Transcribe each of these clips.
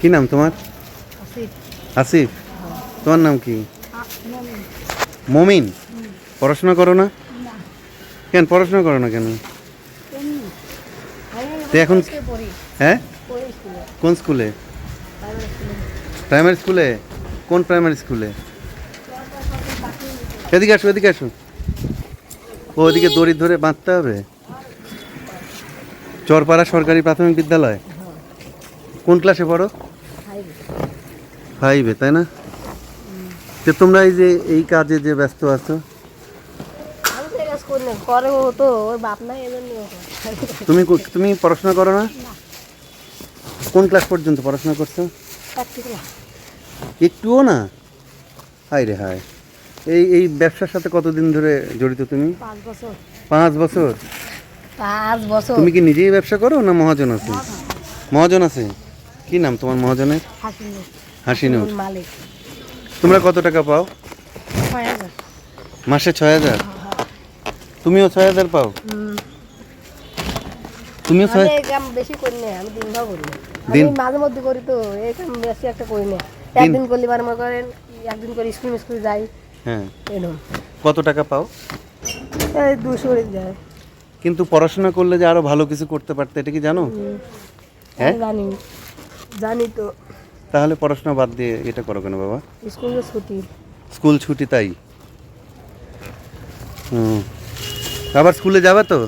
কি নাম তোমার? আসিফ। তোমার নাম কি? মমিন। পড়াশোনা করো না? কেন পড়াশোনা করো না কেন? তো এখন হ্যাঁ? কোন স্কুলে? প্রাইমারি স্কুলে। কোন প্রাইমারি স্কুলে? এদিকে আসো এদিকে আসো। ও ওদিকে দড়ি ধরে বাঁধতে হবে? চরপাড়া সরকারি প্রাথমিক বিদ্যালয়? কোন ক্লাসে পড়ো? ফাইভে তাই না? তো তোমরা এই যে এই কাজে যে ব্যস্ত আছো? তুমি তুমি পড়াশোনা করো না? কোন ক্লাস পর্যন্ত পড়াশোনা করছ? একটুও না? হাই রে হাই এই এই ব্যবসার সাথে কতদিন ধরে জড়িত তুমি? পাঁচ বছর। পাঁচ বছর? তুমি কি নিজেই ব্যবসা করো না মহাজন আছে? মহাজন। আছে? কি নাম তোমার মহাজনের? হাসিনুর মালিক। তোমরা কত টাকা পাও? মাসে ছয় হাজার? তুমিও ছয় হাজার পাও। তুমিও ছয় কাম বেশি করি না আমি দিনভর করি। দিন? মাঝে মধ্যে করি তো এই কাম বেশি একটা করি না। একদিন করলে বার মনে করেন একদিন করে স্কুল স্কুল যাই। হ্যাঁ। কত টাকা পাও? এই দুশো যায়। কিন্তু পড়াশোনা করলে যে আরও ভালো কিছু করতে পারতে এটা কি জানো? হ্যাঁ? জানি। জানি তো। তাহলে পড়াশোনা বাদ দিয়ে এটা করো কেন বাবা? স্কুল ছুটি। স্কুল ছুটি তাই? হুম। আবার স্কুলে যাবে তো?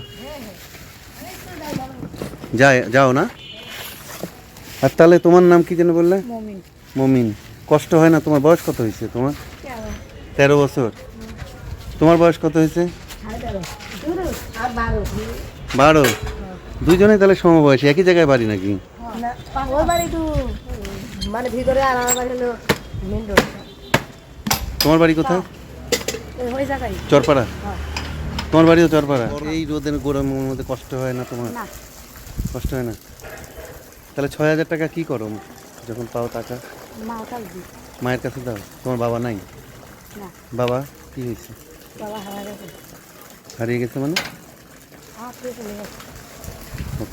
যায় যাও না? আর তাহলে তোমার নাম কি যেন বললে? মমিন। মমিন। কষ্ট হয় না? তোমার বয়স কত হয়েছে তোমার? তেরো। বছর। তোমার বয়স কত হয়েছে? বারো। দুজনেই তাহলে সমবয়সী। একই জায়গায় বাড়ি নাকি? মানে ভিতরে আর আমার বাড়ি হলো মেন রোড তোমার বাড়ি কোথায়? ওই জায়গায়। চরপাড়া? হ্যাঁ। তোমার বাড়িও চরপাড়া? এই রোদের গরমের মধ্যে কষ্ট হয় না তোমার? কষ্ট হয় না? তাহলে ছয় হাজার টাকা কি করো যখন পাও টাকা? মা কাল দি মায়ের কাছে দাও। তোমার বাবা নাই? বাবা? কি হয়েছে? বাবা হারা গেছে। হারিয়ে গেছে মানে?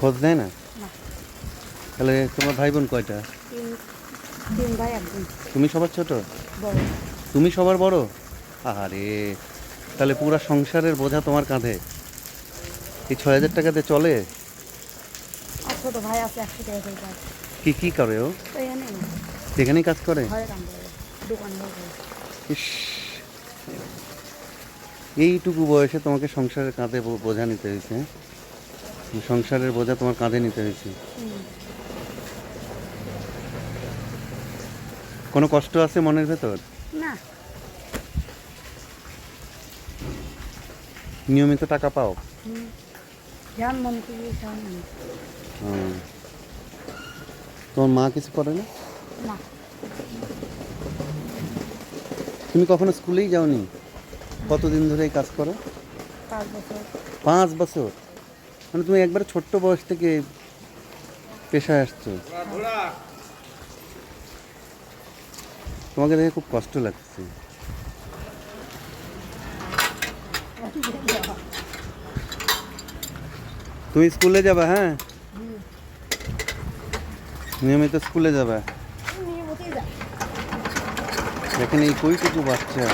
খোঁজ দেয় না। তাহলে তোমার ভাই বোন কয়টা? তুমি সবার ছোট? তুমি সবার বড়? আরে, তাহলে পুরো সংসারের বোঝা তোমার কাঁধে। এই ছয় হাজার টাকাতে চলে? টাকা করে কি কি করে ও? এখানেই কাজ করে? ইস। এইটুকু বয়সে তোমাকে সংসারের কাঁধে বোঝা নিতে হয়েছে। হ্যাঁ? সংসারের বোঝা তোমার কাঁধে নিতে হয়েছে। কোনো কষ্ট আছে মনের ভেতর? না। নিয়মিত টাকা পাও। তোমার মা কিছু করে না? তুমি কখনো স্কুলেই যাওনি? কতদিন ধরে এই কাজ করো? পাঁচ বছর? মানে তুমি একবারে ছোট্ট বয়স থেকে পেশায় আসছো। তোমাকে দেখে খুব কষ্ট লাগছে। তুমি স্কুলে যাবে হ্যাঁ? নিয়মিত স্কুলে যাবে। নিয়মিতই যায় দেখেন এই কইটুকু বাচ্চা।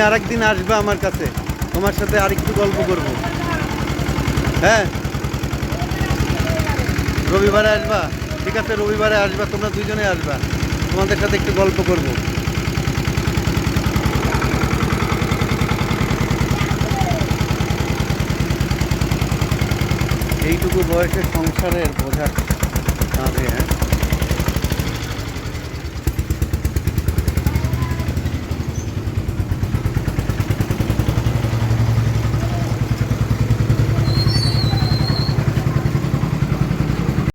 তুমি আরেকদিন আসবে আমার কাছে। তোমার সাথে আরেকটু গল্প করব। হ্যাঁ? রবিবারে আসবা? ঠিক আছে, রবিবারে আসবা, তোমরা দুজনে আসবা। তোমাদের সাথে একটু গল্প করব। এইটুকু বয়সে সংসারের বোঝা